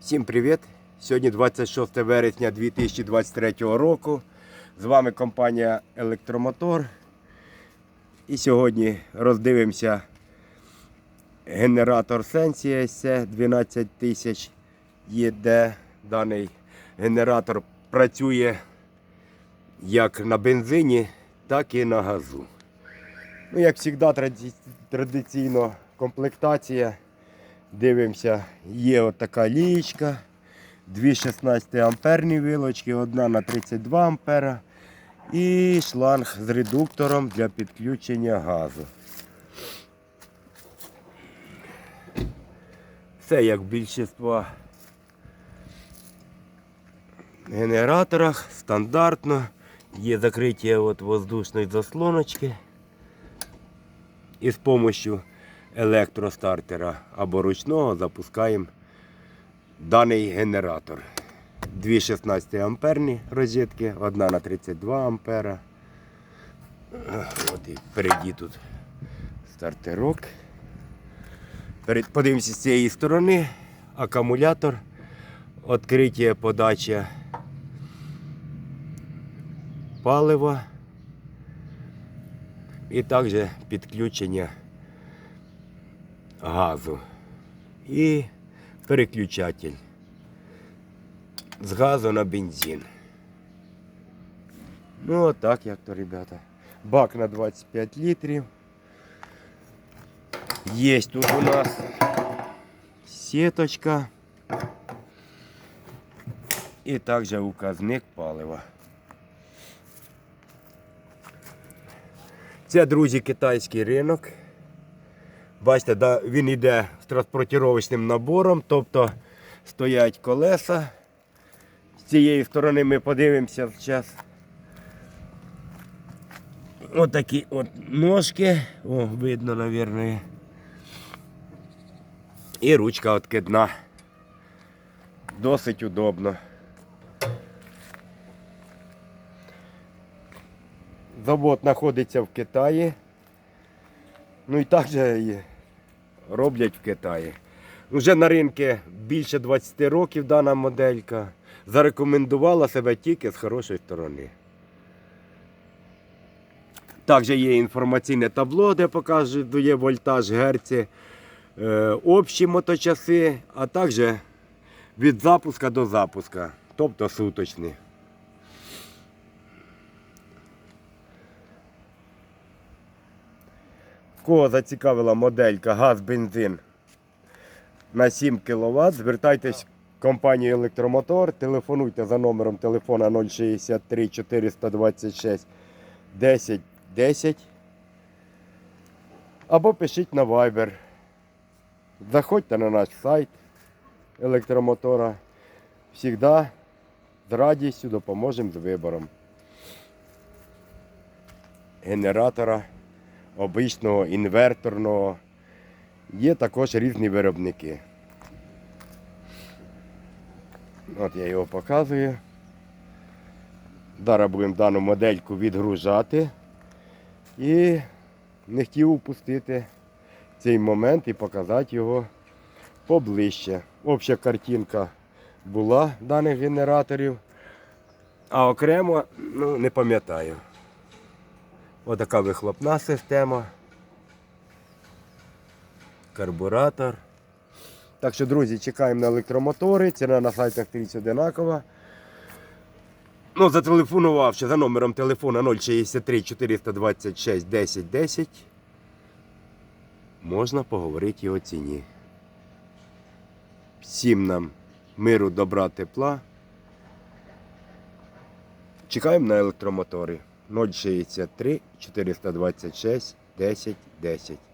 Всім привіт! Сьогодні 26 вересня 2023 року. З вами компанія Електромотор. І сьогодні роздивимося генератор Sensia SC 12000 ЄД. Даний генератор працює як на бензині, так і на газу. Ну, як завжди, традиційно комплектація. Дивимося, є от така лієчка, дві 16 амперні вилочки, одна на 32 ампера і шланг з редуктором для підключення газу. Все як в більшості генераторах стандартно. Є закриття от воздушної заслоночки. І з допомогою електростартера або ручного запускаємо даний генератор. Дві 16 амперні розетки, одна на 32 ампера. От і впереді тут стартерок. Подивимося з цієї сторони. Акумулятор, відкриття подача палива і також підключення газу і переключатель з газу на бензин. Ну, отак як то, ребята. Бак на 25 літрів. Є тут у нас сіточка. І також указник палива. Це, друзі, китайський ринок. Бачите, да, він йде з транспортировочним набором, тобто стоять колеса. З цієї сторони ми подивимося зараз. Отакі от ножки. О, видно, мабуть. І ручка откидна. Досить удобно. Завод знаходиться в Китаї. Ну і так же і роблять в Китаї. Вже на ринку більше 20 років дана моделька. Зарекомендувала себе тільки з хорошої сторони. Також є інформаційне табло, де показує вольтаж, герці, е, общі моточаси, а також від запуска до запуска, тобто суточні. Кого зацікавила моделька газ-бензин на 7 кВт, звертайтесь в компанію Електромотор, телефонуйте за номером телефона 063 426 10 10 або пишіть на Viber. Заходьте на наш сайт електромотора. Всігда з радістю допоможемо з вибором генератора обичного, інверторного. Є також різні виробники. От я його показую. Зараз будемо дану модельку відгружати. І не хотів упустити цей момент і показати його поближче. Обща картинка була даних генераторів, а окремо ну, не пам'ятаю. Отака вихлопна система. Карбуратор. Так що, друзі, чекаємо на електромотори. Ціна на сайтах 30 одинакова. Ну, зателефонувавши за номером телефона 063 426 10 10, можна поговорити і о ціні. Всім нам миру, добра, тепла. Чекаємо на електромотори 063 426 10 10.